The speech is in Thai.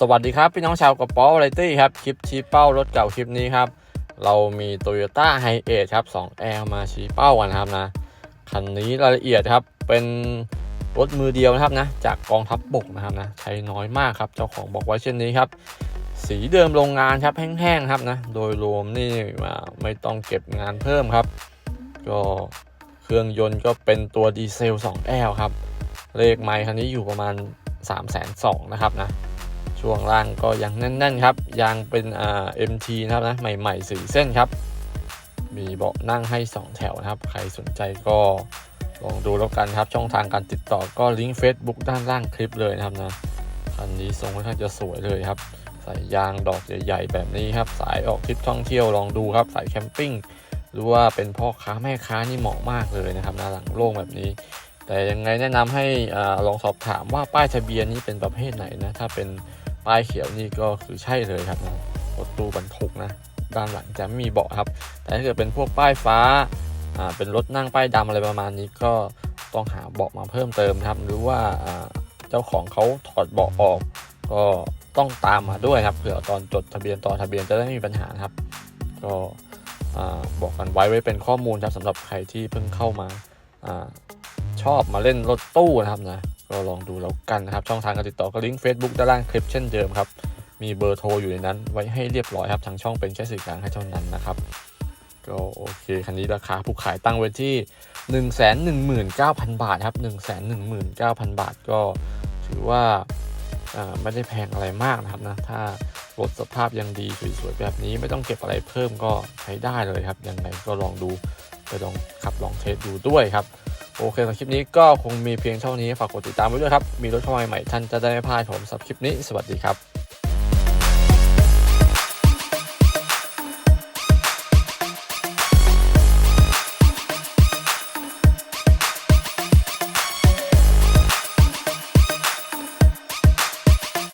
สวัสดีครับ พี่น้องชาวกระป๋อวาไรตี้ครับ คลิปชี้เป้ารถเก่าคลิปนี้ครับ เรามี Toyota h i เอทครับ2 r มาชี้เป้ากันครับนะ คันนี้รายละเอียดครับ เป็นรถมือเดียวนะครับนะ จากกองทัพบบกนะครับนะใช้น้อยมากครับ เจ้าของบอกไว้เช่นนี้ครับ สีเดิมโรงงานครับแห้งๆครับนะ โดยรวมนี่อ่าไม่ต้องเก็บงานเพิ่มครับ ก็เครื่องยนต์ก็เป็นตัวดีเซล 2L ครับ เลขไมค์คันนี้อยู่ประมาณ 3 2 0 0 0นะครับนะ ช่วงล่างก็ยังแน่นๆครับยางเป็นอ่า MT นะครับนะใหม่ๆสีเส้นครับ มีเบาะนั่งให้ 2 แถวนะครับ ใครสนใจก็ลองดูแล้วกันครับ ช่องทางการติดต่อก็ลิงก์ Facebook ด้านล่างคลิปเลยนะครับนะคันนี้ทรงค่อนข้างจะสวยเลยครับ ใส่ยางดอกใหญ่ๆแบบนี้ครับ สายออกทริปท่องเที่ยวลองดูครับสายแคมปิ้งหรือว่าเป็นพ่อค้าแม่ค้านี่เหมาะมากเลยนะครับหนาหลังโล่งแบบนี้ แต่ยังไงแนะนำให้อาลองสอบถามว่าป้ายทะเบียนนี้เป็นประเภทไหนนะถ้าเป็น ป้ายเขียวนี่ก็คือใช่เลยครับนะรถตู้บรรทุกนะด้านหลังจะไม่มีเบาะครับ แต่ถ้าเกิดเป็นพวกป้ายฟ้าอ่าเป็นรถนั่งป้ายดำอะไรประมาณนี้ก็ต้องหาเบาะมาเพิ่มเติมครับ หรือว่าเจ้าของเขาถอดเบาะออก ก็ต้องตามมาด้วยครับเผื่อตอนจดทะเบียนต่อทะเบียนจะได้ไม่มีปัญหาครับ ก็อ่าบอกกันไว้ไว้เป็นข้อมูลครับสำหรับใครที่เพิ่งเข้ามาอาชอบมาเล่นรถตู้นะครับนะ ก็ลองดูแล้วกันนะครับ ช่องทางการติดต่อก็ลิงก์ Facebook ด้านล่างคลิปเช่นเดิมครับ มีเบอร์โทรอยู่ในนั้น ไว้ให้เรียบร้อยครับ ทางช่องเป็นแค่สื่อกลางให้เท่านั้นนะครับ ก็โอเค คันนี้ราคาผู้ขายตั้งไว้ที่ 1 1 9 0 0 0 บาทครับ 1 1 9 0 0 0 บาทก็ถือว่าอ่าไม่ได้แพงอะไรมากนะครับนะ ถ้ารถสภาพยังดีสวยๆแบบนี้ไม่ต้องเก็บอะไรเพิ่มก็ใช้ได้เลยครับ ยังไงก็ลองดูไปลองขับลองเทสดูด้วยครับ โอเคสำหรับคลิปนี้ก็คงมีเพียงเท่านี้ฝากกดติดตามไว้ด้วยครับ มีรถเข้ามาใหม่ท่านจะได้ไม่พลาดผมสำหรับคลิปนี้สวัสดีครับ